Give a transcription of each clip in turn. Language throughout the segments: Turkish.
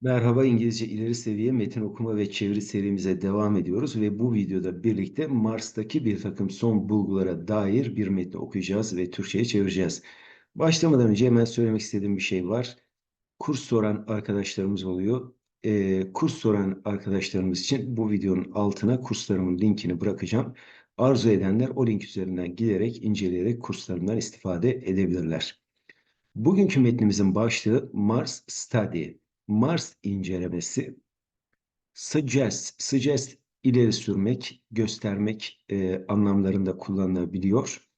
Merhaba İngilizce ileri seviye metin okuma ve çeviri serimize devam ediyoruz ve bu videoda birlikte Mars'taki bir takım son bulgulara dair bir metni okuyacağız ve Türkçe'ye çevireceğiz. Başlamadan önce hemen söylemek istediğim bir şey var. Kurs soran arkadaşlarımız oluyor. Ee, kurs soran arkadaşlarımız için bu videonun altına kurslarımın linkini bırakacağım. Arzu edenler o link üzerinden giderek, inceleyerek kurslarımdan istifade edebilirler. Bugünkü metnimizin başlığı Mars Study. Mars incelemesi suggest, suggest ileri sürmek, göstermek e, anlamlarında kullanılabiliyor.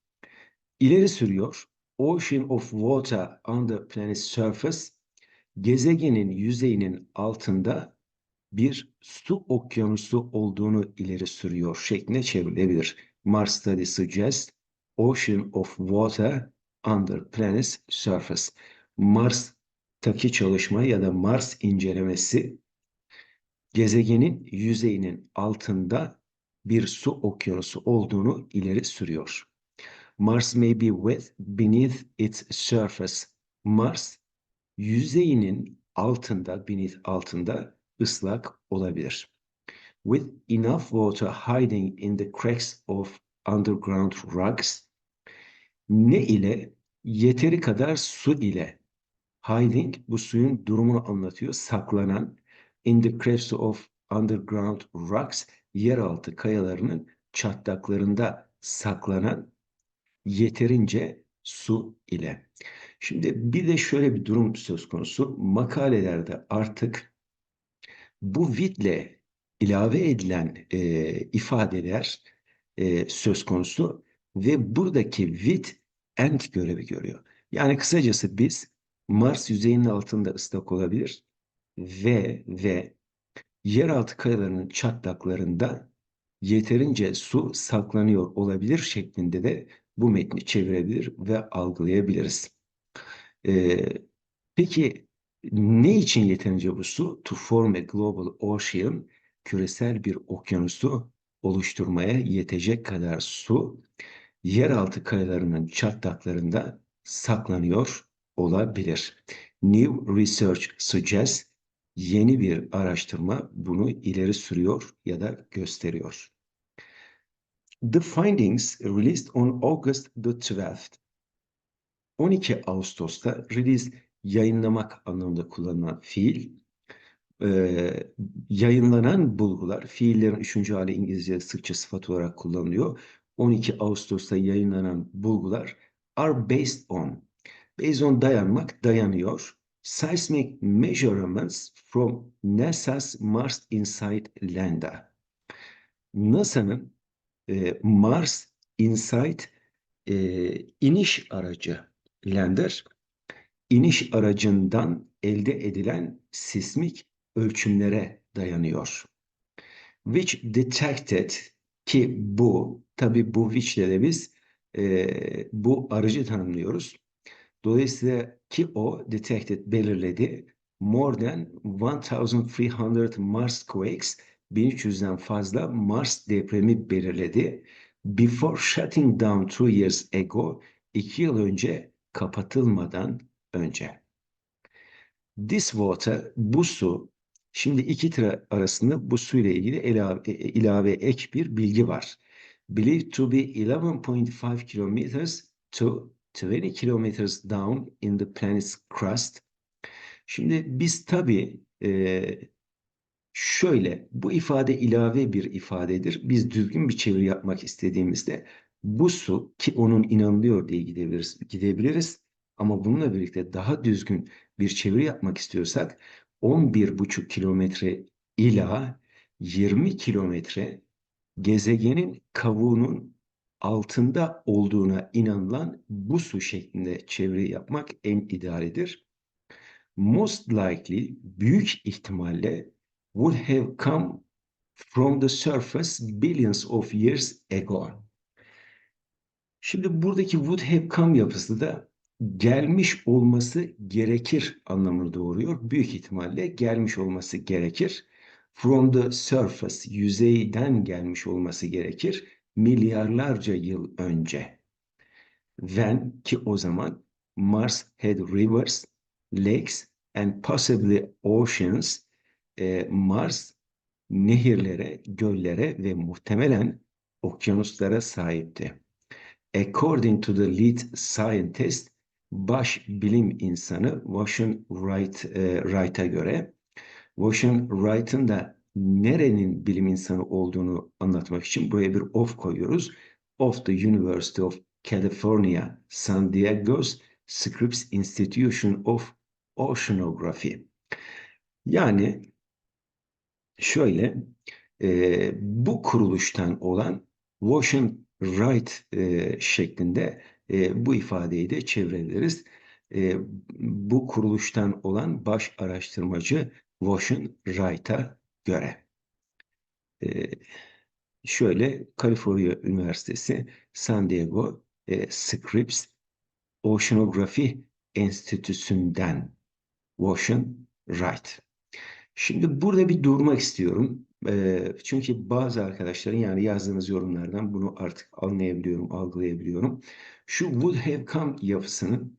İleri sürüyor. Ocean of water on the planet's surface gezegenin yüzeyinin altında bir su okyanusu olduğunu ileri sürüyor şeklinde çevrilebilir. Mars study suggests ocean of water under planet's surface. Mars taki çalışma ya da Mars incelemesi gezegenin yüzeyinin altında bir su okyanusu olduğunu ileri sürüyor. Mars may be wet beneath its surface. Mars yüzeyinin altında, beneath altında ıslak olabilir. With enough water hiding in the cracks of underground rocks, ne ile? Yeteri kadar su ile Hiding bu suyun durumunu anlatıyor. Saklanan in the cracks of underground rocks yeraltı kayalarının çatlaklarında saklanan yeterince su ile. Şimdi bir de şöyle bir durum söz konusu. Makalelerde artık bu vidle ilave edilen e, ifadeler e, söz konusu ve buradaki vid end görevi görüyor. Yani kısacası biz Mars yüzeyinin altında ıslak olabilir ve ve yeraltı kayalarının çatlaklarında yeterince su saklanıyor olabilir şeklinde de bu metni çevirebilir ve algılayabiliriz. Ee, peki ne için yeterince bu su? To form a global ocean, küresel bir okyanusu oluşturmaya yetecek kadar su yeraltı kayalarının çatlaklarında saklanıyor olabilir. New research suggests yeni bir araştırma bunu ileri sürüyor ya da gösteriyor. The findings released on August the 12th. 12 Ağustos'ta release yayınlamak anlamında kullanılan fiil. Ee, yayınlanan bulgular, fiillerin üçüncü hali İngilizce sıkça sıfat olarak kullanılıyor. 12 Ağustos'ta yayınlanan bulgular are based on Based on dayanmak, dayanıyor. Seismic measurements from NASA's Mars Insight Lander. NASA'nın e, Mars Insight e, iniş aracı Lander, iniş aracından elde edilen sismik ölçümlere dayanıyor. Which detected ki bu, tabi bu which'le de biz e, bu aracı tanımlıyoruz. Dolayısıyla ki o detected belirledi more than 1300 Mars quakes 1300'den fazla Mars depremi belirledi. Before shutting down two years ago iki yıl önce kapatılmadan önce. This water bu su şimdi iki tira arasında bu su ile ilgili ilave, e, ilave ek bir bilgi var. Believed to be 11.5 kilometers to 20 kilometers down in the planet's crust. Şimdi biz tabii e, şöyle bu ifade ilave bir ifadedir. Biz düzgün bir çeviri yapmak istediğimizde bu su ki onun inanılıyor diye gidebiliriz, gidebiliriz. Ama bununla birlikte daha düzgün bir çeviri yapmak istiyorsak 11,5 kilometre ila 20 kilometre gezegenin kavuğunun altında olduğuna inanılan bu su şeklinde çeviri yapmak en idealidir. Most likely, büyük ihtimalle would have come from the surface billions of years ago. Şimdi buradaki would have come yapısı da gelmiş olması gerekir anlamını doğuruyor. Büyük ihtimalle gelmiş olması gerekir. From the surface, yüzeyden gelmiş olması gerekir milyarlarca yıl önce. When ki o zaman Mars had rivers, lakes and possibly oceans e, Mars nehirlere, göllere ve muhtemelen okyanuslara sahipti. According to the lead scientist, baş bilim insanı Washington Wright, e, Wright'a göre, Washington Wright'ın da nerenin bilim insanı olduğunu anlatmak için buraya bir of koyuyoruz. Of the University of California, San Diego's Scripps Institution of Oceanography. Yani şöyle e, bu kuruluştan olan Washington Wright e, şeklinde e, bu ifadeyi de çevirebiliriz. E, bu kuruluştan olan baş araştırmacı Washington Wright'a göre. E, şöyle Kaliforniya Üniversitesi San Diego e, Scripps Oceanography Enstitüsü'nden Washington Wright. Şimdi burada bir durmak istiyorum. E, çünkü bazı arkadaşların yani yazdığınız yorumlardan bunu artık anlayabiliyorum, algılayabiliyorum. Şu would have come yapısının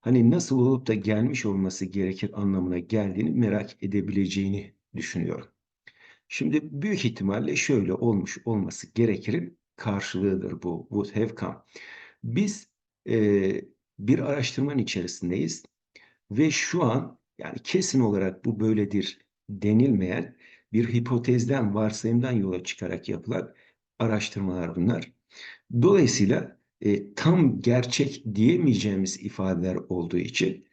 hani nasıl olup da gelmiş olması gerekir anlamına geldiğini merak edebileceğini düşünüyorum. Şimdi büyük ihtimalle şöyle olmuş olması gerekirin karşılığıdır bu would have come. Biz e, bir araştırmanın içerisindeyiz ve şu an yani kesin olarak bu böyledir denilmeyen bir hipotezden, varsayımdan yola çıkarak yapılan araştırmalar bunlar. Dolayısıyla e, tam gerçek diyemeyeceğimiz ifadeler olduğu için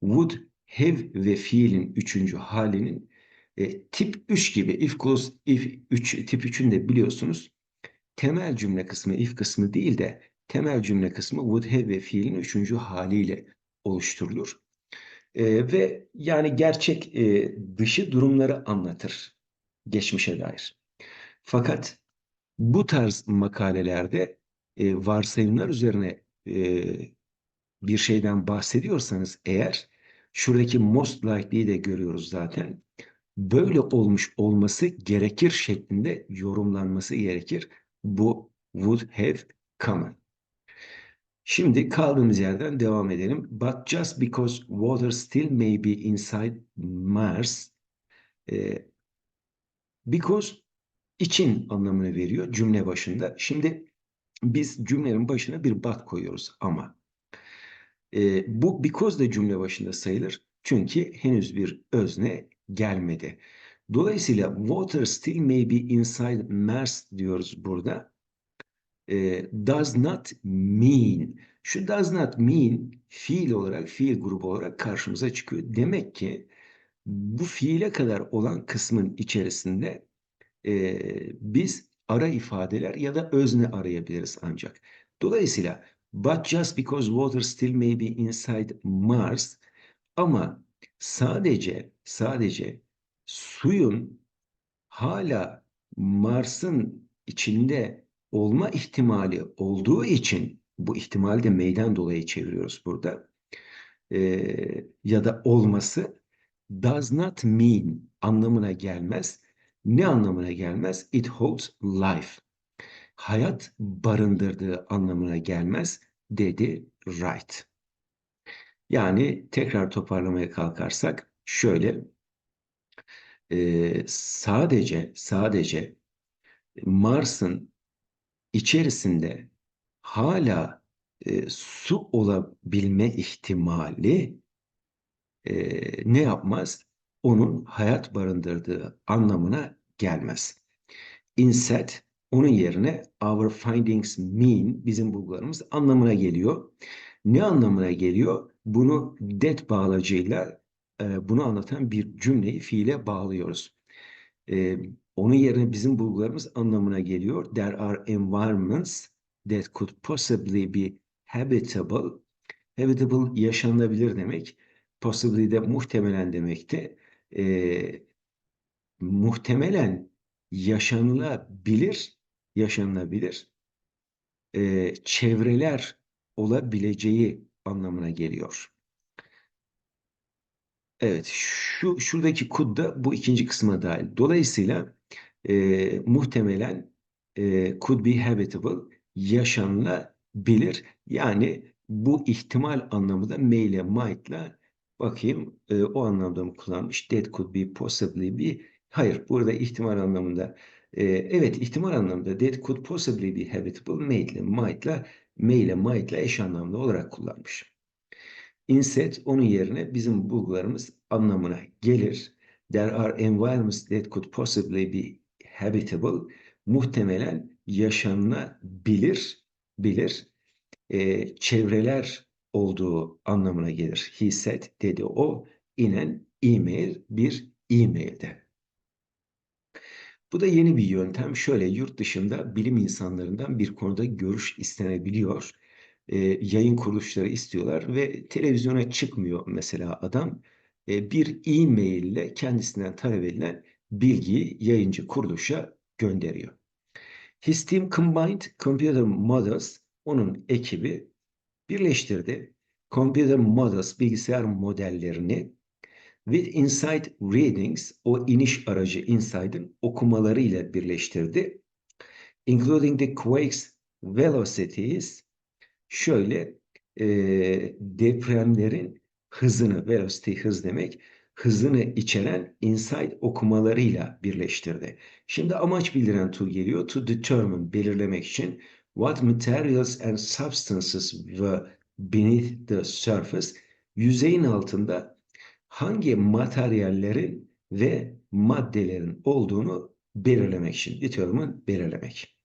would have ve fiilin üçüncü halinin e, tip 3 gibi if clause if 3 tip 3'ün de biliyorsunuz temel cümle kısmı if kısmı değil de temel cümle kısmı would have ve fiilin üçüncü haliyle oluşturulur. E, ve yani gerçek e, dışı durumları anlatır geçmişe dair. Fakat bu tarz makalelerde e, varsayımlar üzerine e, bir şeyden bahsediyorsanız eğer şuradaki most likely'yi de görüyoruz zaten. Böyle olmuş olması gerekir şeklinde yorumlanması gerekir. Bu would have come. Şimdi kaldığımız yerden devam edelim. But just because water still may be inside Mars, e, because için anlamını veriyor cümle başında. Şimdi biz cümlenin başına bir but koyuyoruz ama. E, bu because da cümle başında sayılır. Çünkü henüz bir özne gelmedi. Dolayısıyla water still may be inside Mars diyoruz burada. E, does not mean. Şu does not mean fiil olarak, fiil grubu olarak karşımıza çıkıyor. Demek ki bu fiile kadar olan kısmın içerisinde e, biz ara ifadeler ya da özne arayabiliriz ancak. Dolayısıyla but just because water still may be inside Mars ama sadece sadece suyun hala Mars'ın içinde olma ihtimali olduğu için bu ihtimali de meydan dolayı çeviriyoruz burada. Ee, ya da olması does not mean anlamına gelmez. Ne anlamına gelmez? It holds life. Hayat barındırdığı anlamına gelmez dedi Wright. Yani tekrar toparlamaya kalkarsak şöyle e, sadece sadece Mars'ın içerisinde hala e, su olabilme ihtimali e, ne yapmaz? Onun hayat barındırdığı anlamına gelmez. Instead onun yerine our findings mean bizim bulgularımız anlamına geliyor. Ne anlamına geliyor? Bunu that bağlacıyla e, bunu anlatan bir cümleyi fiile bağlıyoruz. E, onun yerine bizim bulgularımız anlamına geliyor. There are environments that could possibly be habitable. Habitable yaşanılabilir demek. Possibly de muhtemelen demekti. E, muhtemelen yaşanılabilir, yaşanılabilir e, çevreler olabileceği anlamına geliyor. Evet, şu şuradaki kud da bu ikinci kısma dahil. Dolayısıyla e, muhtemelen e, could be habitable yaşanılabilir. Yani bu ihtimal anlamı da may ile might ile Bakayım e, o anlamda mı kullanmış? That could be possibly be. Hayır, burada ihtimal anlamında. E, evet, ihtimal anlamında that could possibly be habitable may ile might'la may ile might'la eş anlamlı olarak kullanmış. Instead onun yerine bizim bulgularımız anlamına gelir. There are environments that could possibly be habitable. Muhtemelen yaşanılabilir bilir e, çevreler olduğu anlamına gelir. He said dedi o inen e-mail bir e-mailde. Bu da yeni bir yöntem. Şöyle yurt dışında bilim insanlarından bir konuda görüş istenebiliyor. E, yayın kuruluşları istiyorlar ve televizyona çıkmıyor mesela adam. E, bir e-mail ile kendisinden talep edilen bilgiyi yayıncı kuruluşa gönderiyor. His team combined computer models, onun ekibi birleştirdi. Computer models, bilgisayar modellerini with Insight Readings, o iniş aracı Insight'ın okumaları ile birleştirdi. Including the quakes velocities, şöyle e, depremlerin hızını, velocity hız demek, hızını içeren insight okumalarıyla birleştirdi. Şimdi amaç bildiren tool geliyor. To determine, belirlemek için what materials and substances were beneath the surface, yüzeyin altında hangi materyallerin ve maddelerin olduğunu belirlemek için. Determine, belirlemek.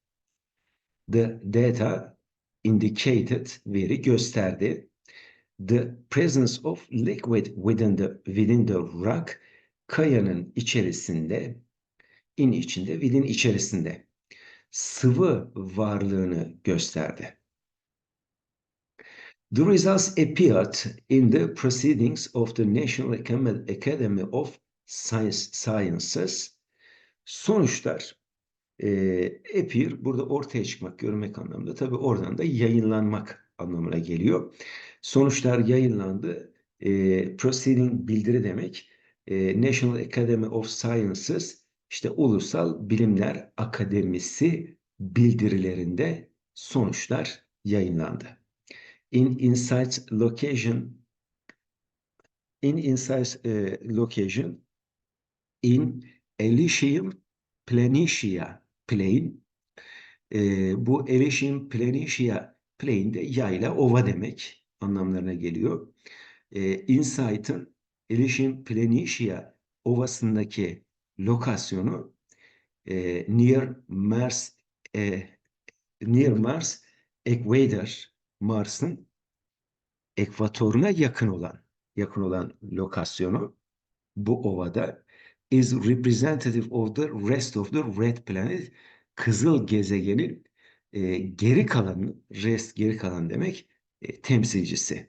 The data indicated, veri gösterdi the presence of liquid within the within the rock kayanın içerisinde in içinde within içerisinde sıvı varlığını gösterdi. The results appeared in the proceedings of the National Academy of Science, Sciences. Sonuçlar e, appear burada ortaya çıkmak, görmek anlamında. Tabi oradan da yayınlanmak anlamına geliyor. Sonuçlar yayınlandı. E, proceeding bildiri demek. E, National Academy of Sciences işte Ulusal Bilimler Akademisi bildirilerinde sonuçlar yayınlandı. In Insights Location in Insights e, Location in Elysium Planitia Plain e, bu Elysium Planitia Plain de yayla ova demek anlamlarına geliyor. E, Insight'ın Elysium Planitia ovasındaki lokasyonu e, near Mars e, near Mars Equator Mars'ın ekvatoruna yakın olan yakın olan lokasyonu bu ovada is representative of the rest of the red planet kızıl gezegenin e, geri kalan rest geri kalan demek e, temsilcisi.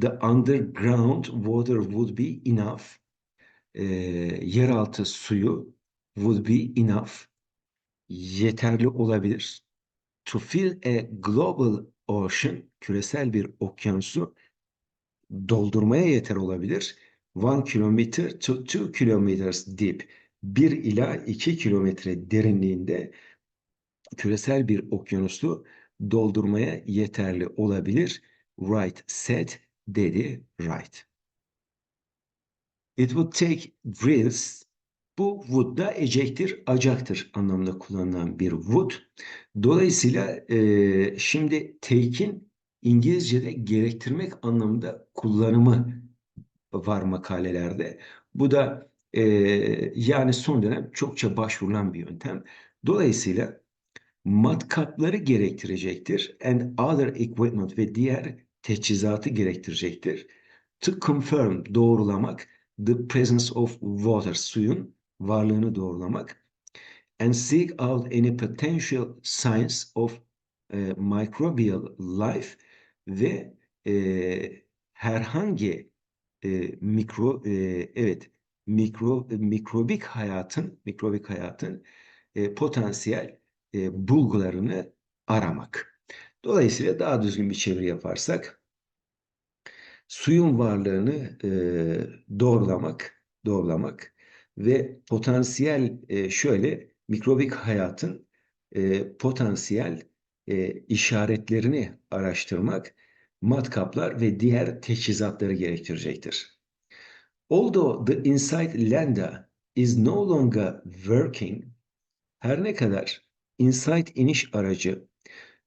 The underground water would be enough. E, yeraltı suyu would be enough. Yeterli olabilir. To fill a global ocean, küresel bir okyanusu doldurmaya yeter olabilir. One kilometer to two kilometers deep. Bir ila iki kilometre derinliğinde küresel bir okyanusu doldurmaya yeterli olabilir. Wright said dedi Wright. It would take drills. Bu would da ecektir, acaktır anlamında kullanılan bir would. Dolayısıyla e, şimdi take'in İngilizce'de gerektirmek anlamında kullanımı var makalelerde. Bu da e, yani son dönem çokça başvurulan bir yöntem. Dolayısıyla matkapları gerektirecektir. And other equipment ve diğer teçhizatı gerektirecektir. To confirm, doğrulamak. The presence of water, suyun varlığını doğrulamak. And seek out any potential signs of e, microbial life ve e, herhangi e, mikro e, evet mikro mikrobik hayatın mikrobik hayatın e, potansiyel e, bulgularını aramak. Dolayısıyla daha düzgün bir çeviri yaparsak suyun varlığını e, doğrulamak, doğrulamak ve potansiyel e, şöyle mikrobik hayatın e, potansiyel e, işaretlerini araştırmak, matkaplar ve diğer teçhizatları gerektirecektir. Although the Insight Lander is no longer working, her ne kadar Insight iniş aracı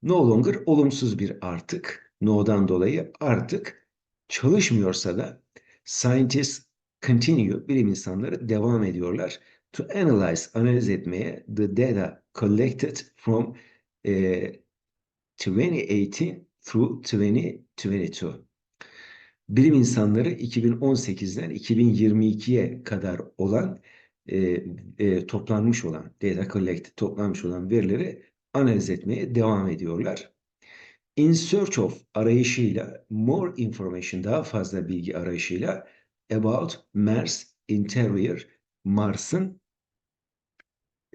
no longer olumsuz bir artık, no'dan dolayı artık çalışmıyorsa da scientists continue, bilim insanları devam ediyorlar to analyze, analiz etmeye the data collected from e, 2018 through 2022. Bilim insanları 2018'den 2022'ye kadar olan e, e, toplanmış olan data collected toplanmış olan verileri analiz etmeye devam ediyorlar. In search of arayışıyla more information daha fazla bilgi arayışıyla about Mars interior Mars'ın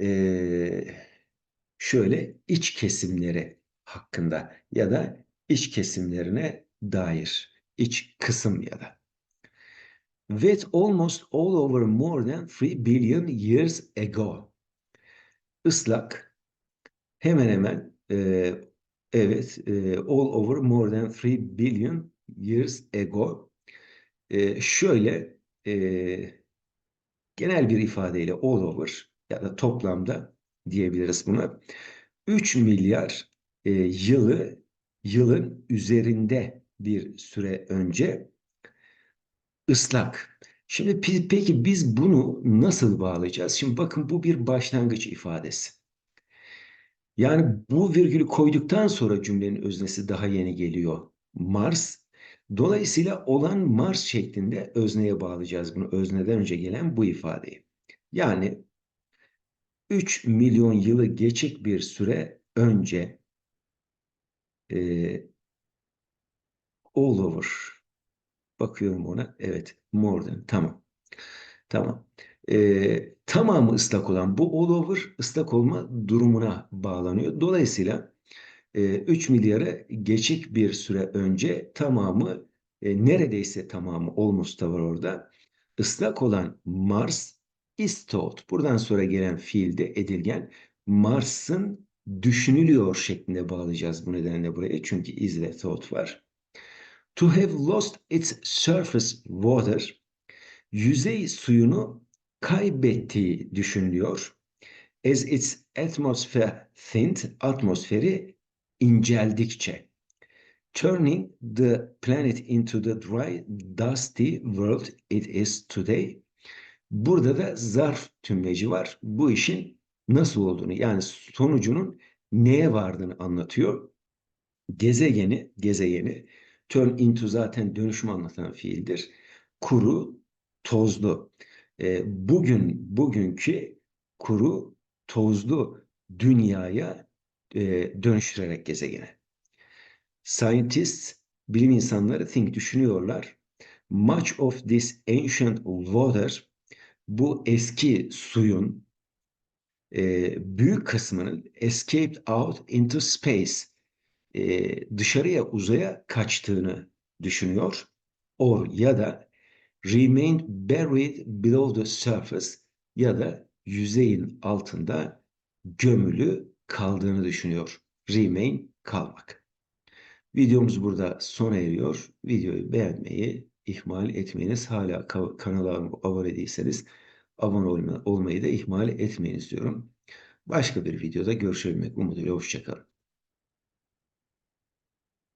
e, şöyle iç kesimleri hakkında ya da iç kesimlerine dair iç kısım ya da. With almost all over more than 3 billion years ago. Islak hemen hemen e, evet e, all over more than 3 billion years ago. E, şöyle e, genel bir ifadeyle all over ya da toplamda diyebiliriz buna. 3 milyar e, yılı yılın üzerinde bir süre önce ıslak. Şimdi peki biz bunu nasıl bağlayacağız? Şimdi bakın bu bir başlangıç ifadesi. Yani bu virgülü koyduktan sonra cümlenin öznesi daha yeni geliyor. Mars. Dolayısıyla olan Mars şeklinde özneye bağlayacağız bunu. Özneden önce gelen bu ifadeyi. Yani 3 milyon yılı geçik bir süre önce e, all over bakıyorum ona. Evet. More than. Tamam. Tamam. E, tamamı ıslak olan bu all over ıslak olma durumuna bağlanıyor. Dolayısıyla e, 3 milyara geçik bir süre önce tamamı e, neredeyse tamamı almost da var orada. Islak olan Mars is thought. Buradan sonra gelen fiilde edilgen Mars'ın düşünülüyor şeklinde bağlayacağız bu nedenle buraya. Çünkü is ve thought var. To have lost its surface water yüzey suyunu kaybettiği düşünülüyor. As its atmosphere thinned, atmosferi inceldikçe. Turning the planet into the dry, dusty world it is today. Burada da zarf tümleci var. Bu işin nasıl olduğunu yani sonucunun neye vardığını anlatıyor. Gezegeni, gezegeni turn into zaten dönüşümü anlatan fiildir. Kuru, tozlu. E, bugün, bugünkü kuru, tozlu dünyaya e, dönüştürerek gezegene. Scientists, bilim insanları think düşünüyorlar. Much of this ancient water bu eski suyun e, büyük kısmının escaped out into space e, dışarıya uzaya kaçtığını düşünüyor. Or ya da remained buried below the surface ya da yüzeyin altında gömülü kaldığını düşünüyor. Remain kalmak. Videomuz burada sona eriyor. Videoyu beğenmeyi, ihmal etmeyiniz. Hala kanala abone değilseniz abone olmayı da ihmal etmeyiniz diyorum. Başka bir videoda görüşmek umuduyla. Hoşçakalın.